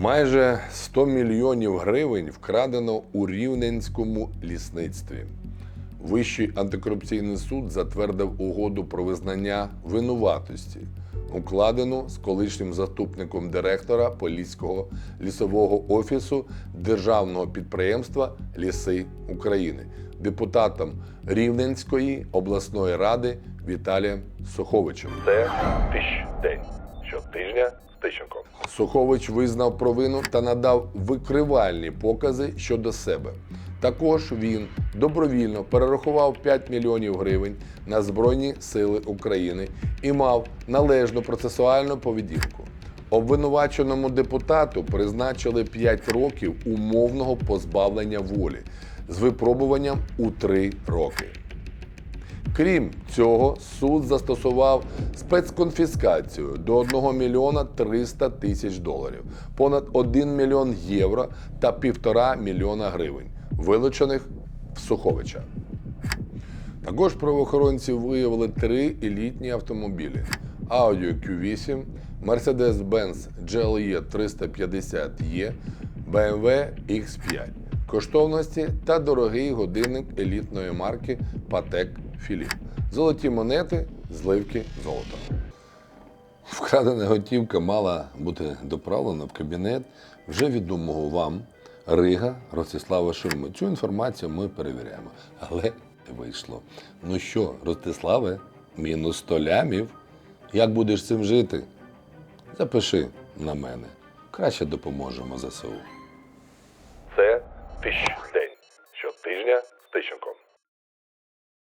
Майже 100 мільйонів гривень вкрадено у Рівненському лісництві. Вищий антикорупційний суд затвердив угоду про визнання винуватості, укладену з колишнім заступником директора Поліського лісового офісу Державного підприємства Ліси України, депутатом Рівненської обласної ради Віталієм Суховичем. Це тищ день. Щотижня з Тищенком. Сухович визнав провину та надав викривальні покази щодо себе. Також він добровільно перерахував 5 мільйонів гривень на Збройні Сили України і мав належну процесуальну поведінку. Обвинуваченому депутату призначили 5 років умовного позбавлення волі з випробуванням у 3 роки. Крім цього, суд застосував спецконфіскацію до 1 мільйона 300 тисяч доларів, понад 1 мільйон євро та 1,5 мільйона гривень, вилучених в Суховича. Також правоохоронці виявили три елітні автомобілі: Audi Q8, Mercedes-Benz GLE 350E, BMW X5, коштовності та дорогий годинник елітної марки Patek Philippe. Золоті монети, зливки золота. Вкрадена готівка мала бути доправлена в кабінет вже відомого вам Рига Ростислава Шурми. Цю інформацію ми перевіряємо. Але вийшло. Ну що, Ростиславе, мінус 100 лямів. Як будеш цим жити? Запиши на мене. Краще допоможемо ЗСУ. Тищ день. Щотижня з Тищенком.